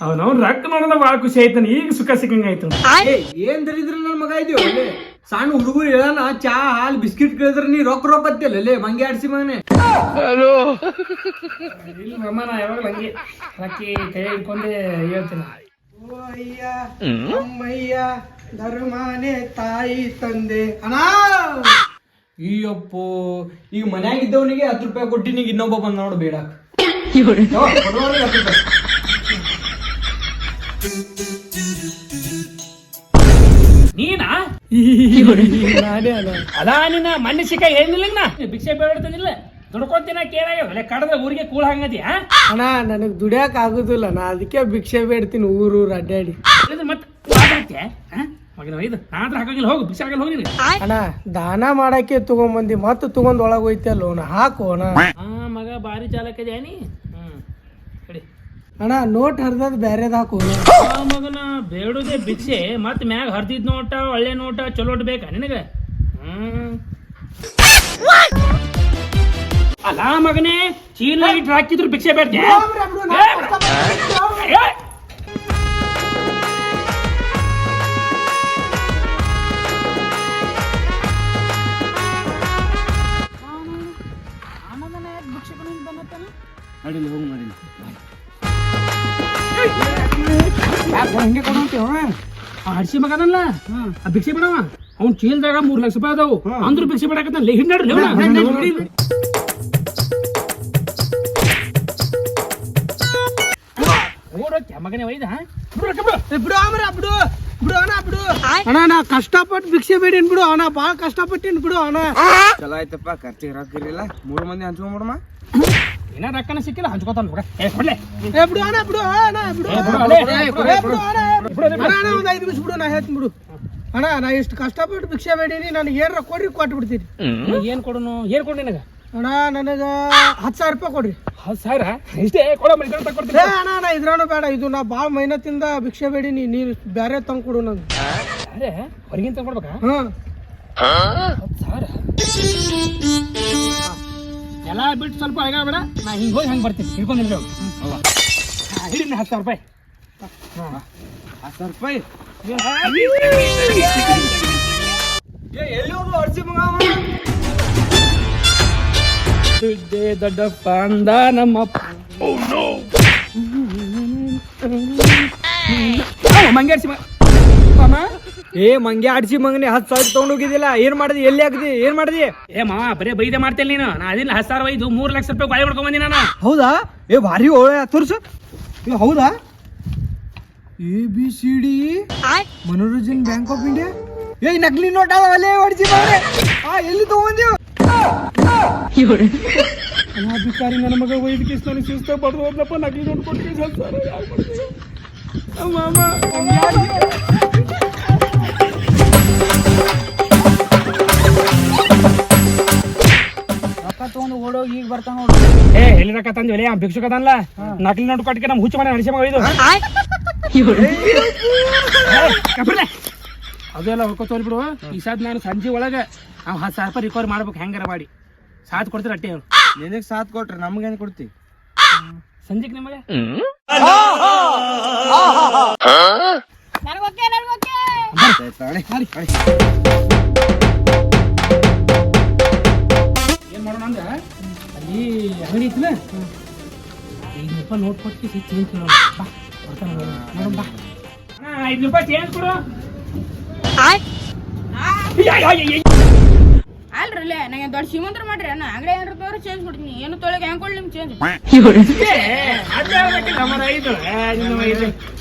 ಅವನವ್ನು ರೊಕ್ಕ ನೋಡೋಣ ಭಾಳ ಖುಷಿ ಆಯ್ತಾನ. ಈಗ ಸುಖ ಸಿಕ್ಕಂಗಾಯ್ತು ಏ ಏನ್ ದರಿದ್ರ ನನ್ ಮಗ ಇದೆಯೋ? ಅಲ್ಲೇ ಸಣ್ಣ ಹುಡುಗರು ಹೇಳಣ ಚಾ ಹಾಲ್ ಬಿಸ್ಕಿಟ್ ಕೇಳಿದ್ರ ನೀ ರೊಕ್ಕ ರೊಕ್ಕ ಅತ್ತಿಯಲ್ಲ ಅಲ್ಲೇ ಮಂಗೆ ಆಡ್ಸಿ ಮಗನೆ. ಇಲ್ಲ ಅಮ್ಮ ನಾ ಯಾವಾಗಲೂ ಹಂಗೆ? ರೊಕ್ಕಿ ಕೈ ಹಿಡ್ಕೊಂಡೆ ಹೇಳ್ತೀನಿ. ಓ ಅಯ್ಯ ಅಮ್ಮಯ್ಯ ಧರ್ಮನೆ ತಾಯಿ ತಂದೆ. ಅಣ್ಣ! ಅಯ್ಯಪ್ಪೋ ಈಗ ಮನ್ಯಾಗ ಇದ್ದವನಿಗೆ ಹತ್ತು ರೂಪಾಯಿ ಕೊಟ್ಟಿನಿಗೆ ಇನ್ನೊಬ್ಬ ಬಂದ ನೋಡು ಬೇಡ ನೀನಾ? ನಾನೇ ಅಲ್ಲ. ಅದ ನಿನ್ನ ಮಣ್ಣು ಸಿಕ್ಕ ಏನಿಲ್ಲ ನಾ? ಭಿಕ್ಷೆ ಬೇಡ್ತಾನಿಲ್ಲ ದುಡ್ಕೊಂತಿನ ಕೇಳಾಗ ಕಡದ ಊರಿಗೆ ಕೂಳ ಹಂಗದಿ ಅಣ್ಣ ನನಗೆ ದುಡಿಯಕ್ ಆಗುದಿಲ್ಲ. ನಾ ಅದಕ್ಕೆ ಭಿಕ್ಷೆ ಬೇಡ್ತೀನಿ ಊರು ಊರು ಅಡ್ಡಾಡಿ ಮತ್ತೆ ಅಣ್ಣ ದಾನ ಮಾಡಕ್ಕೆ ತಗೊಂಬಂದಿ ಮತ್ತೆ ತಗೊಂಡ್ ಒಳಗ್ ಹೋಯ್ತಲ್ಲ ಲೋನ್ ಹಾಕು ಅಣ್ಣ. ಮಗ ಬಾರಿ ಚಾಲಕ ಜಾನಿ ಅಣ್ಣ ನೋಟ್ ಹರಿದದ್ ಬ್ಯಾರೆದ್ ಹಾಕು ಆ ಮಗನ ಬೇಡದೆ ಭಿಕ್ಷೆ ಮತ್ ಮ್ಯಾಗ ಹರ್ದಿದ್ ನೋಟ ಒಳ್ಳೆ ನೋಟ ಚಲೋ ಬೇಕಾ ನಿನಗ? ಅಲ್ಲ ಮಗನೇ ಚೀಲ ಇಟ್ಟು ಹಾಕಿದ್ರು ಭಿಕ್ಷೆ ಬೇಡ್ದೆ. ನಡೀಲಿ ಹೋಗು ನಡೀಲಿ ಆ ಹಡ್ಸಿ ಮಗನಲ್ಲ ಆ ಭಿಕ್ಷೆ ಬಿಡವ? ಅವ್ನ್ ಚೀಲದಾಗ ಮೂರ್ ಲಕ್ಷ ರೂಪಾಯಿ ಅದಾವು. ಅಂದ್ರು ಭಿಕ್ಷೆ ಬಿಡಕತ್ತ ಬಿಡು ಅಣ್ಣ ನಾ ಕಷ್ಟಪಟ್ಟು ಭಿಕ್ಷೆ ಬೇಡೇನ್ ಬಿಡು ಅಣ್ಣ. ಬಾಳ ಕಷ್ಟಪಟ್ಟಿನ್ ಬಿಡು ಅಣ್ಣ. ಚಲೋ ಆಯ್ತಪ್ಪ ಖರ್ಚಿಗೆ ರೊಕ್ಕ ಇರಲಿಲ್ಲ ಮೂರು ಮಂದಿ ಹಂಚ್ಕೊಂಡ್ಬಿಡಮ್ಮ ಏನ ರೊಕ್ಕನ ಸಿಕ್ಕಿಲ್ಲ ಹಂಚ್ಕೋತಾನ ಏ ಕೊಡ್ಲೆ. ಏ ಬಿಡು ಅಣ್ಣ ಬಿಡು ಅಣ್ಣ ಬಿಡು ಏ, ಬಿಡು. ಏ, ಬಿಡು, ಏ, ಬಿಡು ಅಣ್ಣ ಅಣ್ಣ ಅಣ್ಣ ಒಂದ್ ಐದು ನಿಮಿಷ ಬಿಡು ನಾ ಹೇಳ್ತೀನಿ ಬಿಡು. ಅಣ್ಣ ನಾ ಇಷ್ಟು ಕಷ್ಟಪಟ್ಟು ಭಿಕ್ಷೆ ಬೇಡೀನಿ ನನಗೆ ಏನಾರ ಕೊಡ್ರಿ ಕೊಟ್ಟು ಬಿಡ್ತೀನಿ ನಿನಗ್ ಏನ್ ಕೊಡೋನು? ಏನ್ ಕೊಡು ನಿನಗ? ಅಣ್ಣ ನನಗ ಹತ್ತು ಸಾವಿರ ರೂಪಾಯಿ ಕೊಡ್ರಿ. ಹತ್ತು ಸಾವಿರ? ಇಷ್ಟೇ? ಕೊಡ ಮನೆ ಏ ತಗೊಡ್ತೀನಿ ಅಣ್ಣ ನಾ ಇದ್ರಾನು ಬೇಡ. ಇದು ನಾ ಭಾಳ ಮೈನತ್ತಿಂದ ಭಿಕ್ಷೆ ಬೇಡೀನಿ ನೀರು ಬೇರೆ ತಂದು ಕೊಡು ನಂಗೆ. ಅರೆ ಹೊರಗಿಂತ ಕೊಡ್ಬೇಕಾ ಹಾಂ ಹತ್ತು ಸಾವಿರ? ಎಲ್ಲ ಬಿಟ್ಟು ಸ್ವಲ್ಪ ಆಗಬೇಡ ನಾ ಹಿಂಗೆ ಹೋಗಿ ಹಂಗೆ ಬರ್ತೀನಿ. ಹಿಡ್ಕೊಂಡಿಲ್ಲ ಹಿಡಿ ಹತ್ತು ಸಾವಿರ ರೂಪಾಯಿ. ಹತ್ತು ರೂಪಾಯಿ. ಎಲ್ಲಿ ಹೋಗು ಅರ್ಸಿ ಮಗ ಅವ? ದುಡ್ಡೇ ದೊಡ್ಡಪ್ಪ ಅಂದ ನಮ್ಮಪ್ಪ ಮಂಗೇರ್ಸಿ ಮಾಮ ಏ ಮಂಗೆ ಆಡ್ಸಿ ಮಂಗನೆ ಹತ್ತು ಸಾವಿರ ತಗೊಂಡೋಗಿದ್ದಿಲ್ಲ ಏನ್ ಮಾಡಿದಿ? ಎಲ್ಲಿ ಹಾಕಿದಿ? ಏನ್ ಮಾಡಿದಿ? ಏ ಮಾವ ಬರೇ ಬೈದೆ ಮಾಡ್ತೇನೆ ನೀನು. ನಾ ಅದಿಲ್ಲ ಹತ್ತು ಸಾವಿರ ಐದು ಮೂರು ಲಕ್ಷ ರೂಪಾಯಿ ಗಾಳಿ ಮಾಡ್ಕೊಂಡ್ ಬಂದಿ ನಾನು. ಹೌದಾ? ಏ ಭಾರಿ ಒಳ್ಳೆ ತೋರ್ಸು. ಏ ಹೌದಾ? A B C D Manoranjan bank of India? ಏ ನಕಲಿ ನೋಟ್ ಅಲ್ಲೇ ಹೊಡ್ಸಿ ಆ ಎಲ್ಲಿ ತಗೊಂಡಿವ್ ಅಧಿಕಾರಿ ನನ್ನ ಮಗ ಒಯ್ದು ಸ್ಥಾನ ನನಗೆ ಬಡ್ದು ಹೋದ್ನಪ್ಪ. ನಕಲಿ ನೋಟ್ ಕೊಟ್ಟು ಕಿಸ್ ಹತ್ತು ಸಾವಿರ ಯಾಕ್ ಮಾಡ್ತೀಯ? ಮಾಮ ಓಡೋಗಿ ಈಗ ಬರ್ತಾನ ನೋಡು. ಏ ಎಲ್ಲಿ ರೊಕ್ಕ ತಂದಿವಲ್ಲ ಆ ಭಿಕ್ಷುಕ ನಕಲಿ ನೋಟ್ ಕೊಟ್ಟಿಗೆ ನಮ್ಮ ಹುಚ್ಚು ಮನೆ ನಡೆಸಿ ಮಗ ಇದು. ಕಬ್ರಲೆ ಅದೆಲ್ಲ ಹೊಡ್ಕೊ ತೋರಿ ಈ ಸಾದ್ ನಾನು ಸಂಜೆ ಒಳಗೆ ನಾವು ಹತ್ತು ಸಾವಿರ ರೂಪಾಯಿ ರಿಕವರ್ ಮಾಡ್ಬೇಕು ಹೆಂಗಾರ ಮಾಡಿ. ಸಾತ್ ಕೊಡ್ತೀರ ಅಟ್ಟೆ ಅವ್ರು? ನಿನಗೆ ಸಾಥ್ ಕೊಟ್ರೆ ನಮ್ಗೇನು ಕೊಡ್ತಿ? ಸಂಜೆಗೆ ನಿಮಗೆ? ನನಗೊಕ್ಕೆ ನನಗೊಕ್ಕೆ ತಾಳೆ ಏನ್ ಅಂಗಡಿ ಐತಿಲ್ಲ ಐದು ರೂಪಾಯಿ ನೋಟ್ ಕೊಟ್ಟು ಚೇಂಜ್ ಕೊಡೋಣ ಬಾ ಬರ್ತಾನ ನೋಡೋಣ ಬಾ. ಹಾ ಐದು ರೂಪಾಯಿ ಚೇಂಜ್ ಕೊಡು. ಅಲ್ರಲ್ಲೇ ನಂಗೆ ದೊಡ್ಡ ಶ್ರೀಮಂತರ ಮಾಡ್ರಿ ಅಣ್ಣ. ಅಂಗಡಿ ಏನಾರ ತೋರಿ ಚೇಂಜ್ ಕೊಡ್ತೀನಿ. ಏನು ತೊಳಗೆ ಹೆಂಗ್ ಕೊಡ್ಲಿ ನಿಮ್ಗೆ ಚೇಂಜ್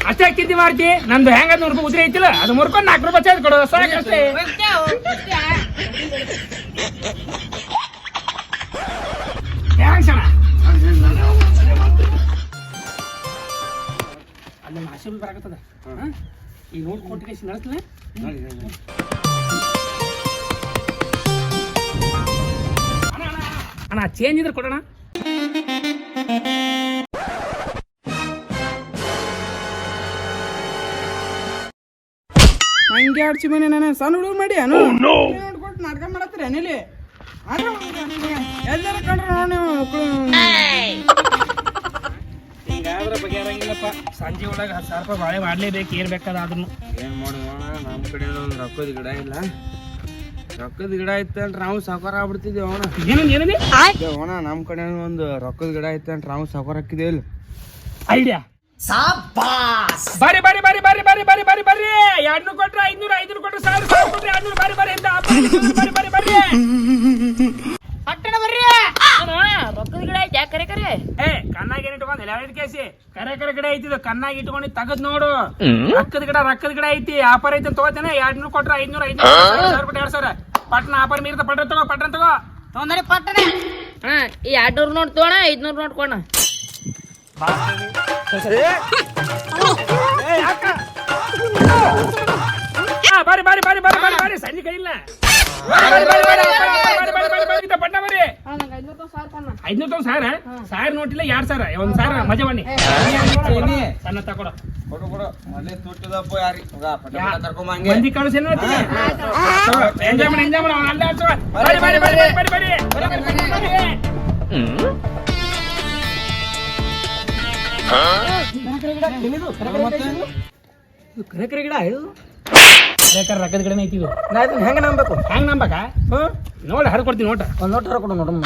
ಅಷ್ಟೇ ಕಿತ್ತಿ ಮಾಡ್ತಿ? ನಂದು ಹೆಂಗ ನೂರು ರೂಪಾಯಿ ಉದ್ರಿ ಐತಿಲ್ಲ. ಅದು ಮುರ್ಕೊಂಡು ನಾಲ್ಕು ರೂಪಾಯಿ ಚೇಂಜ್ ಕೊಡು. ಸಾಕಷ್ಟೇ. ಆಶೀರ್ವಾದ ಬರಾಕತ್ತದ. ಹಾ? ಈ ನೋಟ್ ಕೊಟ್ಟಿಗೆ ನಡೆಸ್ಲ? ಅಣ್ಣ ಚೇಂಜ್ ಇದ್ರೆ ಕೊಡೋಣ ಹಂಗೆ ಆಡ್ಸಿ ಮನೆ ನಾನು ಸಣ್ಣ ಹುಡುಗ ಮಾಡಿ ಅನು ನೋಡ್ಕೊಟ್ಟು ನಾಟಕ ಮಾಡತ್ತೀರ ಏನಿಲ್ಲಿ? ಎಲ್ಲರ ಕಂಡ್ರೆ ನೋಡಿ ನೀವು ಬಗ್ಗೆ ಸಂಜೆ ಒಳಗೆ ಹತ್ತು ಸಾವಿರ ರೂಪಾಯಿ ಬಾಳೆ ಮಾಡ್ಲೇಬೇಕು ಏನ್ ಬೇಕಾದ ಅದನ್ನು ಏನ್ ಮಾಡುವ ನಮ್ಮ ಕಡೆ ಒಂದು ರೊಕ್ಕದ ಗಿಡ ಇಲ್ಲ ರೊಕ್ಕದ ಗಿಡ ಇತ್ತಂದ್ರೆ ನಾವು ಸಾಕಾರ ಆಗ್ಬಿಡ್ತಿದ್ದೇವೆ ಅಣ್ಣ ಏನಂದ್ ಏನಂದಿ ಅಣ್ಣ ನಮ್ಮ ಕಡೆ ಒಂದು ರೊಕ್ಕದ ಗಿಡ ಇತ್ತಂದ್ರೆ ನಾವು ಸಾಕಾರ ಹಾಕಿದ್ದೇವೆ ಇಲ್ಲ ಐಡಿಯಾ ಬರ್ರಿ ಬರ್ರಿ ಬರ್ರಿ ಬರ್ರಿ ಬರ್ರಿ ಬರ್ರಿ ಬರ್ರಿ ಬರ್ರಿ ಎರಡ್ನೂರು ಕೊಟ್ರೆ ಐದ್ನೂರು ಐದ್ನೂರು ಕೊಟ್ರೆ ಸಾವಿರ ಸಾವಿರ ಕೊಟ್ರೆ ಎರಡ್ನೂರು ಬಾರಿ ಬರ್ರಿ ಅಂತ ಬರ್ರಿ ಬರ್ರಿ ಬರ್ರಿ ಪಟ್ಟಣ ಬರ್ರಿ ರೊಕ್ಕದ ಗಿಡ ಐತೆ ಕರೆ ಕರೆ ಏ ಕಣ್ಣಾಗ ಏನ್ ಇಟ್ಕೊಂಡ್ ಎಲ್ಲ ಕೇಸಿ ಕರೆ ಕರೆ ಗಿಡ ಐತಿ ಇದು ಕಣ್ಣಾಗಿ ಇಟ್ಕೊಂಡು ತಗದ್ ನೋಡು. ರಕ್ಕದ ಗಿಡ ರಕ್ಕದ ಗಿಡ ಐತಿ. ಆಫರ್ ಐತಿ ತಗೋತೇನೆ. ಎರಡ್ನೂರು ಕೊಟ್ರೆ ಐದ್ನೂರು ಐದ್ನೂರು ಸಾವಿರ ರೂಪಾಯಿ ಎರಡ್ ಸಾವಿರ. ಪಟ್ನ ಆಫರ್ ಮೀರಿದ ಪಟ್ನ ತಗೋ ಪಟ್ನ ತಗೋ. ತೊಂದರೆ ಪಟ್ಟಣ ಹಾ ಈ ಎರಡ್ನೂರು ನೋಡ್ ತಗೋಣ ಐದ್ನೂರು ನೋಟ್ ಕೊಡ ಹಾ, ಬರ್ರಿ ಬರ್ರಿ ಬಾರಿ ಬಾರಿ ಬಾರಿ ಬರ್ರಿ ಸಂಜೆ ಕೈ ಇಲ್ಲ. ಸಾರ ಸಾರ್ ನೋಡಿಲ್ಲ ನೋಟಿಲ್ಲ ಸಾರ ಸಾವಿರ ಒಂದ್ ಸಾರ ಮಜಾ ಬನ್ನಿ ಸಣ್ಣ ತಕೊಡ ಮಂದಿ ಮಾಡಿ ಗಿಡ ಇದು ಬೇಕಾದ್ರೆ ಗಿಡನೇ ಐತಿ ನಾ ಹೆಂಗೆ ನಂಬಬೇಕು ಹೆಂಗೆ ನಂಬಕ ಹ್ಞೂ ನೋಡಿ ಹರ್ಕೊಡ್ತೀನಿ ನೋಟ ಒಂದ್ ನೋಟ ಹರ್ಕೊಡು ನೋಡಮ್ಮ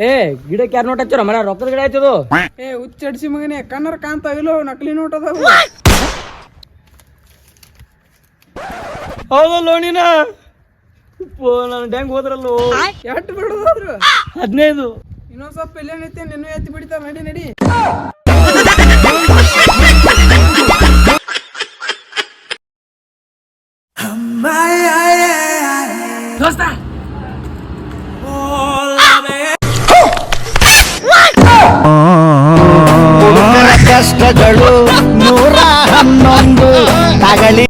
ಏ ಗಿಡಕ್ಕೆ ಯಾರು ನೋಟ್ ಹಚ್ಚಾರ ಮರ ರೊಕ್ಕದ ಗಿಡ ಆಯ್ತದು ಏ ಹುಚ್ಚಡಿಸಿ ಮಗನೇ ಕಣ್ಣರ ಕಾಣ್ತಾವ ಇಲ್ಲೋ ನಕಲಿ ನೋಟ್ ಅದಾವು ಹೌದಲ್ಲೋ ನೀನ ನಾನು ಡ್ಯಾಂಗ್ ಹೋದ್ರಲ್ಲೋ ಎಷ್ಟು ಬಿಡೋದಾದ್ರು ಹದಿನೈದು ಇನ್ನೊಂದ್ ಸ್ವಲ್ಪ ಇಲ್ಲೇ ನಿಂತೆ ನಿನ್ನೂ ಎತ್ತಿ ಬಿಡ್ತಾವ ನಡಿ ನಡಿ ದೋಸ್ತ ಕಷ್ಟಗಳು ನೂರ ಹನ್ನೊಂದು ತಗಲಿ